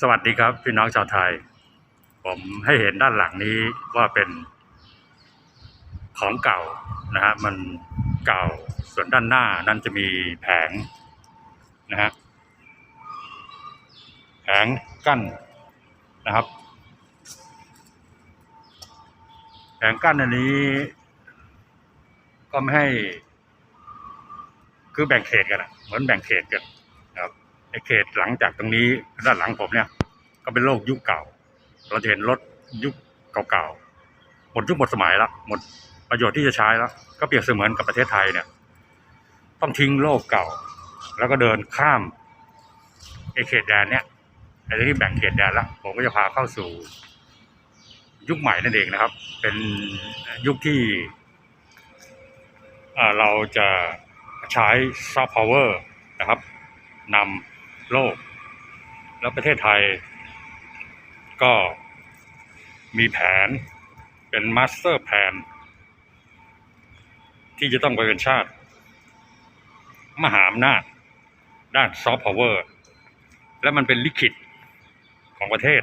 สวัสดีครับพี่น้องชาวไทย ผมให้เห็นด้านหลังนี้ว่าเป็นของเก่านะฮะมันเก่าส่วนด้านหน้านั้นจะมีแผงนะฮะแผงกั้นนะครับแผงกั้นอันนี้ ก็ไม่ให้ คือแบ่งเขตกันอะเหมือนแบ่งเขตกัน เขตหลังจากตรงนี้ด้านหลังผมเนี่ย ก็เป็นโลกยุคเก่า เราจะเห็นรถยุคเก่าๆหมดยุคหมดสมัยแล้วหมดประโยชน์ที่จะใช้แล้ว ก็เปรียบเสมือนกับประเทศไทยเนี่ย ต้องทิ้งโลกเก่า แล้วก็เดินข้ามไอ้เขตแดนเนี่ยไอ้ที่แบ่งเขตแดนแล้วผมก็จะพาเข้าสู่ ยุคใหม่นั่นเองนะครับ เป็นยุคที่เราจะใช้ซอฟต์พาวเวอร์นะครับนำ โลก แล้วประเทศไทย ก็มีแผนเป็นมาสเตอร์แผนที่จะต้องไปเป็นชาติ มหาอำนาจ ด้านซอฟต์พาวเวอร์ และมันเป็นลิขิตของประเทศ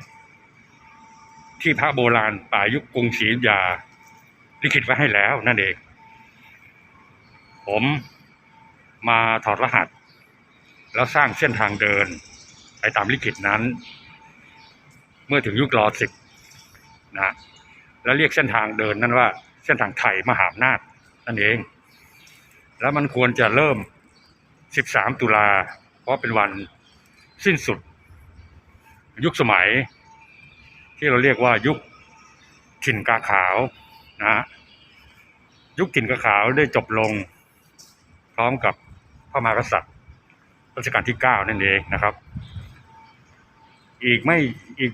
ที่พระโบราณป่ายุคกรุงศรีอยุธยาลิขิตไว้ให้แล้วนั่นเอง ผมมาถอดรหัส แล้วสร้างเส้นทางเดิน ไปตามลิขิตนั้น เมื่อถึงยุครอสิบนะแล้วเรียกเส้นทางเดินนั้นว่า เส้นทางไทยมหาอำนาจนั่นเอง แล้วมันควรจะเริ่ม 13 ตุลาเพราะเป็นวันสิ้นสุด ยุคสมัย ที่เราเรียกว่ายุคถิ่นกาขาวนะยุคถิ่นกาขาวได้จบลงพร้อมกับพระมหากษัตริย์ รัชกาลที่เก้านั่นเองนะครับ อีกไม่อีก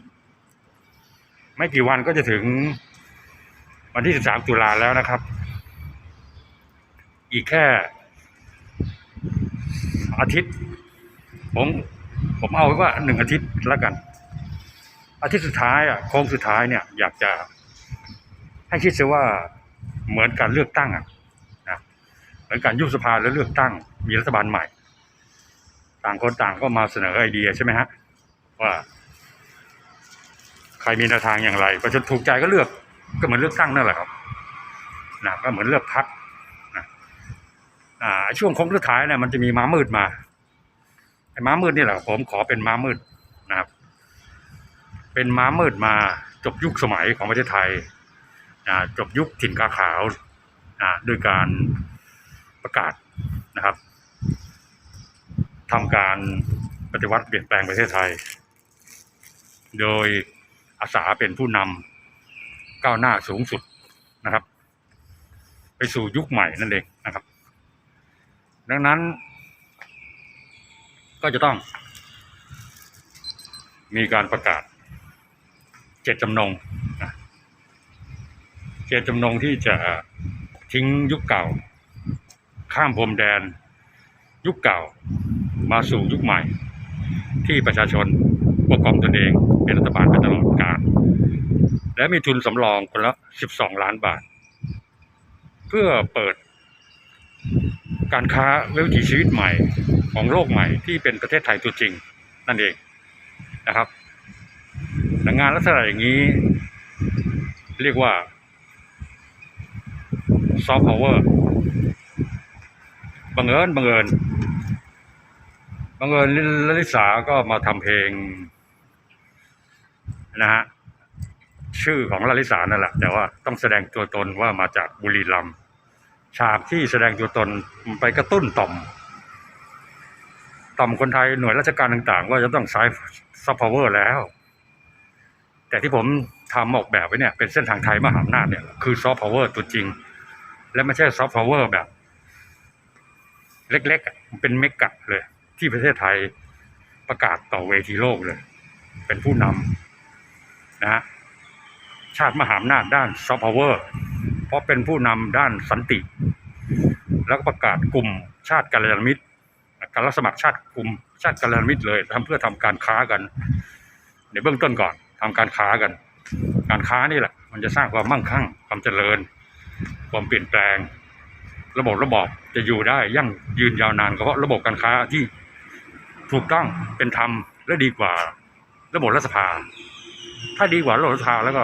ไม่กี่วันก็จะถึงวันที่13ตุลาแล้วนะครับ อีกแค่ อาทิตย์ ผมผมเอาไว้ว่าหนึ่งอาทิตย์แล้วกัน อาทิตย์สุดท้ายอะโค้งสุดท้ายเนี่ย อยากจะ ให้คิดซะว่าเหมือนการเลือกตั้งอะนะเหมือนการยุบสภาแล้วเลือกตั้งมีรัฐบาลใหม่ ต่างคนต่างก็มาเสนอไอเดียใช่ไหมฮะว่า ใครมีแนวทางอย่างไรประชาชนถูกใจก็เลือก ก็เหมือนเลือกตั้งนั่นแหละครับนะก็เหมือนเลือกพักนะอ่าช่วงโค้งสุดท้ายเนี่ยมันจะมีม้ามืดมาไอ้ม้ามืดนี่แหละผมขอเป็นม้ามืดนะครับ เป็นม้ามืดมาจบยุคสมัยของประเทศไทยอ่าจบยุคถิ่นกาขาวอ่าด้วยการประกาศนะครับ ทำการปฏิวัติเปลี่ยนแปลงประเทศไทย โดยอาสาเป็นผู้นำก้าวหน้าสูงสุดนะครับ ไปสู่ยุคใหม่นั่นเองนะครับ ดังนั้น ก็จะต้อง มีการประกาศเจตจำนงเจตจำนงที่จะทิ้งยุคเก่า ข้ามพรมแดน ยุคเก่า มาสู่ยุคใหม่ ที่ประชาชนปกครองตนเองเป็นรัฐบาลไปตลอดกาลและมีทุนสำรองคนละ 12 ล้านบาท เพื่อเปิดการค้าและวิถีชีวิตใหม่ของโลกใหม่ที่เป็นประเทศไทยตัวจริง นั่นเองนะครับแต่งานลักษณะอย่างนี้ เรียกว่าซอฟต์พาวเวอร์บังเอิญบังเอิญ บังเอิญลลิสาก็มาทำเพลงนะฮะชื่อของลลิสานั่นแหละ แต่ว่าต้องแสดงตัวตนว่ามาจากบุรีรัมย์ฉากที่แสดงตัวตนไปกระตุ้นต่อม ต่อมคนไทยหน่วยราชการต่างๆ ว่าจะต้องใช้ซอฟต์พาวเวอร์แล้ว แต่ที่ผมทำออกแบบไว้เนี่ยเป็นเส้นทางไทยมหาอำนาจเนี่ยคือซอฟต์พาวเวอร์ตัวจริง และไม่ใช่ซอฟต์พาวเวอร์แบบ เล็กๆเป็นเมกะเลย ที่ประเทศไทยประกาศต่อเวทีโลกเลย เป็นผู้นำนะฮะชาติมหาอำนาจด้านซอฟต์พาวเวอร์เพราะเป็นผู้นำด้านสันติ แล้วก็ประกาศกลุ่มชาติกัลยาณมิตร การรับสมัครชาติกลุ่มชาติกัลยาณมิตรเลยทำเพื่อทำการค้ากัน ในเบื้องต้นก่อนทำการค้ากัน การค้านี่แหละ มันจะสร้างความมั่งคั่ง ความเจริญ ความเปลี่ยนแปลง ระบบระบอบจะอยู่ได้ยั่งยืนยาวนานก็เพราะระบบการค้าที่ ถูกต้องเป็นธรรมและดีกว่าระบบรัฐสภา ถ้าดีกว่าระบบรัฐสภาแล้วก็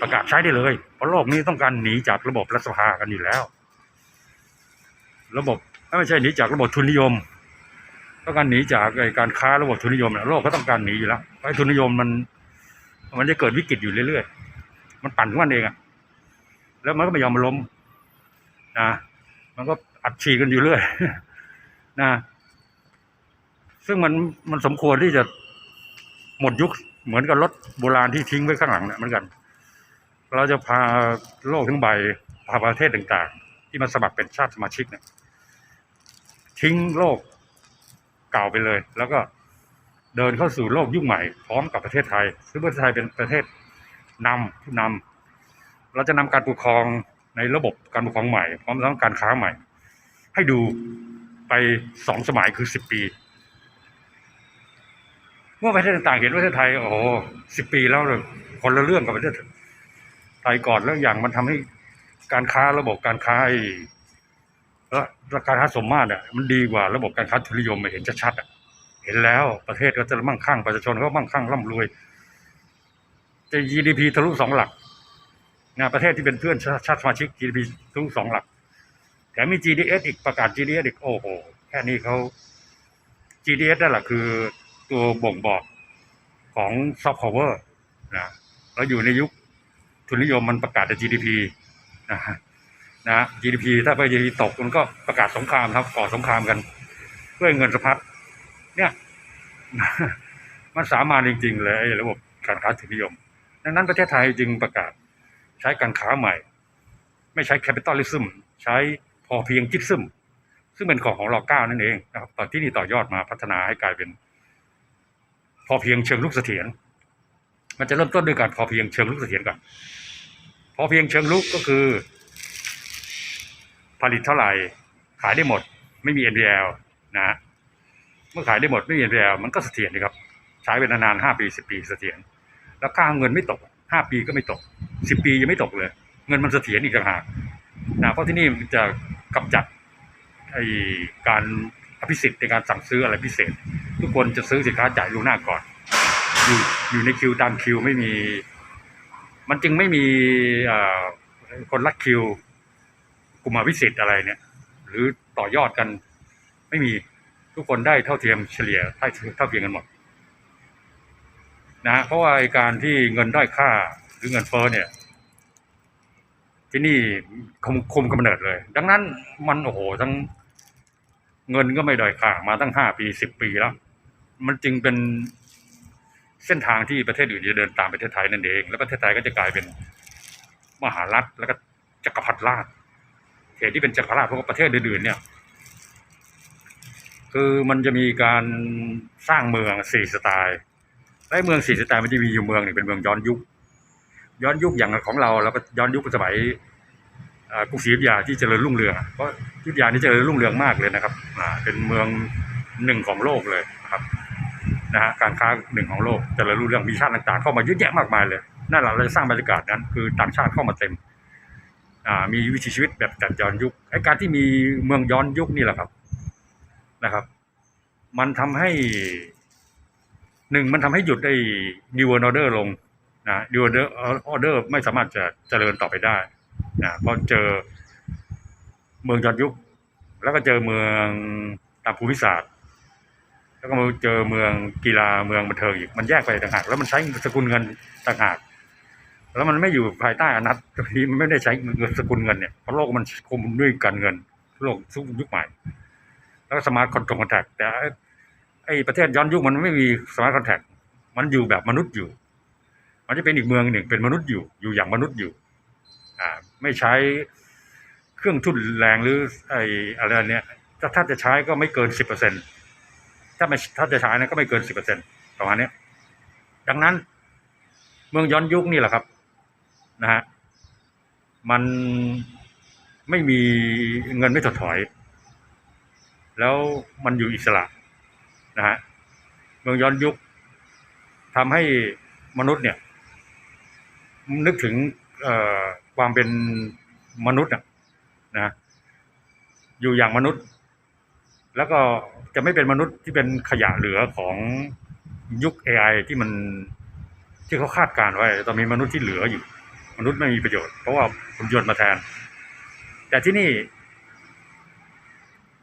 ประกาศใช้ได้เลย เพราะโลกนี้ต้องการหนีจากระบบรัฐสภากันอยู่แล้ว ระบบไม่ใช่หนีจากระบบทุนนิยมต้องการหนีจากการค้าระบบทุนนิยมเนี่ยโลกก็ต้องการหนีอยู่แล้วไอ้ทุนนิยมมัน มันจะเกิดวิกฤตอยู่เรื่อยๆ มันปั่นของมันเองอะแล้วมันก็ไม่ยอมมาล้มนะมันก็อัดฉีดกันอยู่เรื่อยนะ ซึ่งมันมันสมควรที่จะหมดยุคเหมือนกับรถโบราณที่ทิ้งไว้ข้างหลังเนี่ยเหมือนกัน เราจะพาโลกทั้งใบพาประเทศต่างๆ ที่มาสมัครเป็นชาติสมาชิกเนี่ยทิ้งโลกเก่าไปเลย แล้วก็เดินเข้าสู่โลกยุคใหม่พร้อมกับประเทศไทย ซึ่งประเทศไทยเป็นประเทศนำผู้นำเราจะนำการปกครองในระบบการปกครองใหม่ พร้อมทั้งการค้าใหม่ ให้ดูไปสองสมัยคือสิบปี เมื่อประเทศต่างๆเห็นประเทศไทย โอ้โหสิบปีแล้วเลยคนละเรื่องกับประเทศไทยก่อนแล้วอย่างมันทำให้การค้าระบบการค้าไอ้และการค้าสมมาตรอะมันดีกว่าระบบการค้าทุนนิยมเห็นชัดๆอะเห็นแล้วประเทศก็จะมั่งคั่งประชาชนก็มั่งคั่งร่ำรวยจะ GDP ทะลุสองหลักนะประเทศที่เป็นเพื่อนชาชาติสมาชิก GDP ทะลุสองหลักแถมมี GDS อีกประกาศ GDS อีกโอ้โหแค่นี้เขา GDS นั่นแหละคือ ตัวบ่งบอกของซอฟต์พาวเวอร์นะเราอยู่ในยุคทุนนิยมมันประกาศแต่ GDP นะฮะนะ GDP ถ้าไป GDP ตกมันก็ประกาศสงครามครับก่อสงครามกันเพื่อเงินสะพัดเนี่ยมันสามารถจริง ๆ เลยไอ้ระบบการค้าทุนนิยม ดังนั้นประเทศไทยจึงประกาศใช้การค้าใหม่ ไม่ใช้แคปิตอลิซึมใช้พอเพียงจิตซึมซึ่งเป็นของของรอเก้านั่นเองนะครับตอนที่นี่ต่อยอดมาพัฒนาให้กลายเป็น พอเพียงเชิงลุกเสถียรมันจะเริ่มต้นด้วยการพอเพียงเชิงลุกเสถียรก่อนพอเพียงเชิงลุกก็คือ ผลิตเท่าไหร่ขายได้หมด ไม่มี NPL นะฮะเมื่อขายได้หมดไม่มี NPL มันก็เสถียรนะครับ ใช้เป็นนานๆห้าปีสิบปีเสถียรแล้วค่าเงินไม่ตกห้าปีก็ไม่ตกสิบปียังไม่ตกเลย เงินมันเสถียรอีกต่างหากนะเพราะที่นี่มันจะกำจัดไอการ อภิสิทธิ์ในการสั่งซื้ออะไรพิเศษ ทุกคนจะซื้อสินค้าจ่ายล่วงหน้าก่อน อยู่อยู่ในคิวตามคิวไม่มี มันจึงไม่มีคนรัดคิวกลุ่มอภิสิทธิ์อะไรเนี่ย หรือต่อยอดกันไม่มีทุกคนได้เท่าเทียมเฉลี่ยเท่าเท่าเทียมกันหมดนะเพราะว่าการที่เงินได้อยค่าหรือเงินเฟ้อเนี่ย ที่นี่คุมคุมกำเนิดเลย ดังนั้นมันโอ้โหทั้ง เงินก็ไม่ด้อยค่ามาตั้งห้าปีสิบปีแล้ว มันจึงเป็นเส้นทางที่ประเทศอื่นจะเดินตามประเทศไทยนั่นเอง แล้วประเทศไทยก็จะกลายเป็นมหารัฐแล้วก็จักรพรรดิราชเหตุที่เป็นจักรพรรดิเพราะว่าประเทศอื่นๆเนี่ย คือมันจะมีการสร้างเมืองสี่สไตล์และเมืองสี่สไตล์มันจะมีอยู่เมืองหนึ่งเป็นเมืองย้อนยุค ย้อนยุคอย่างของเราเราก็ย้อนยุคสมัยเอ่อกรุงศรีอยุธยาที่เจริญรุ่งเรืองเพราะ ยุธยานี่เจริญรุ่งเรืองมากเลยนะครับอ่าเป็นเมืองหนึ่งของโลกเลยนะครับนะฮะการค้าหนึ่งของโลกเจริญรุ่งเรืองมีชาติต่างๆ เข้ามาเยอะแยะมากมายเลยนั่นแหละเราจะสร้างบรรยากาศนั้น คือต่างชาติเข้ามาเต็มอ่ามีวิถีชีวิตแบบจัดย้อนยุคไอ้การที่มีเมืองย้อนยุคนี่แหละครับนะครับ มันทำให้หนึ่งมันทำให้หยุดไอ้ New World Order ลงนะ New World Order ไม่สามารถจะเจริญต่อไปได้นะเพราะเจอ เมืองย้อนยุค แล้วก็เจอเมืองตามภูมิศาสตร์ แล้วก็มาเจอเมืองกีฬาเมืองบันเทิงอีกมันแยกไปต่างหาก แล้วมันใช้สกุลเงินต่างหาก แล้วมันไม่อยู่ภายใต้อนัตทีมันไม่ได้ใช้เงินสกุลเงินเนี่ยเพราะโลกมันคุมด้วยการเงิน โลกยุคยุคใหม่ แล้วก็สมาร์ทคอนโทรลแทคแต่ไอประเทศย้อนยุคมันไม่มีสมาร์ทคอนแทคมันอยู่แบบมนุษย์อยู่ มันจะเป็นอีกเมืองหนึ่งเป็นมนุษย์อยู่ อยู่อย่างมนุษย์อยู่ อ่า ไม่ใช้ เครื่องทุ่นแรงหรือไอ้อะไรเนี่ยถ้าถ้าจะใช้ก็ไม่เกินสิบเปอร์เซ็นถ้าไม่ถ้าจะใช้นะก็ไม่เกินสิบเปอร์เซ็นประมาณนี้ดังนั้น เมืองย้อนยุคนี่แหละครับนะฮะมันไม่มีเงินไม่ถดถอย แล้วมันอยู่อิสระนะฮะเมืองย้อนยุคทำให้มนุษย์เนี่ย นึกถึงเอ่อความเป็นมนุษย์อะ นะอยู่อย่างมนุษย์ แล้วก็จะไม่เป็นมนุษย์ที่เป็นขยะเหลือของยุค AI ที่มันที่เขาคาดการไว้ ตอนมีมนุษย์ที่เหลืออยู่ มนุษย์ไม่มีประโยชน์เพราะว่าหุ่นยนต์มาแทน แต่ที่นี่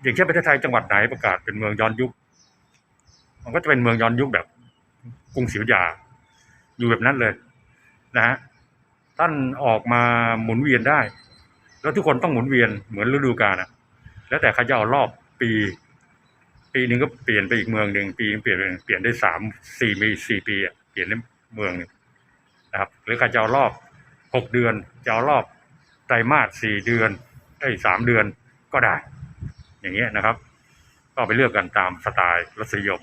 อย่างเช่นประเทศไทยจังหวัดไหนประกาศเป็นเมืองย้อนยุค มันก็จะเป็นเมืองย้อนยุคแบบกรุงศรีอยุธยาอยู่แบบนั้นเลย นะฮะท่านออกมาหมุนเวียนได้ แล้วทุกคนต้องหมุนเวียนเหมือนฤดูกาลอะแล้วแต่เขาจะเอารอบปี ปีหนึ่งก็เปลี่ยนไปอีกเมืองหนึ่งปีนึงเปลี่ยนไปเปลี่ยนได้สามสี่มีสี่ปีอะเปลี่ยนได้เมืองนึงนะครับ หรือใครจะเอารอบหกเดือนจะเอารอบไตรมาสสี่เดือนไอ้สามเดือนก็ได้ อย่างเงี้ยนะครับ ก็ไปเลือกกันตามสไตล์รสนิยม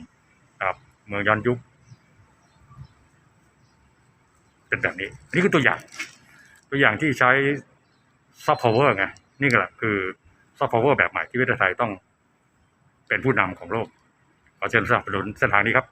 นะครับ เมืองย้อนยุคเป็นแบบนี้นี่คือตัวอย่าง ตัวอย่างที่ใช้ ซอฟต์พาวเวอร์ไงนี่ก็แหละคือซอฟต์พาวเวอร์แบบใหม่ที่ประเทศไทยต้องเป็นผู้นำของโลกขอเชิญสนับสนุนเส้นทางนี้ครับ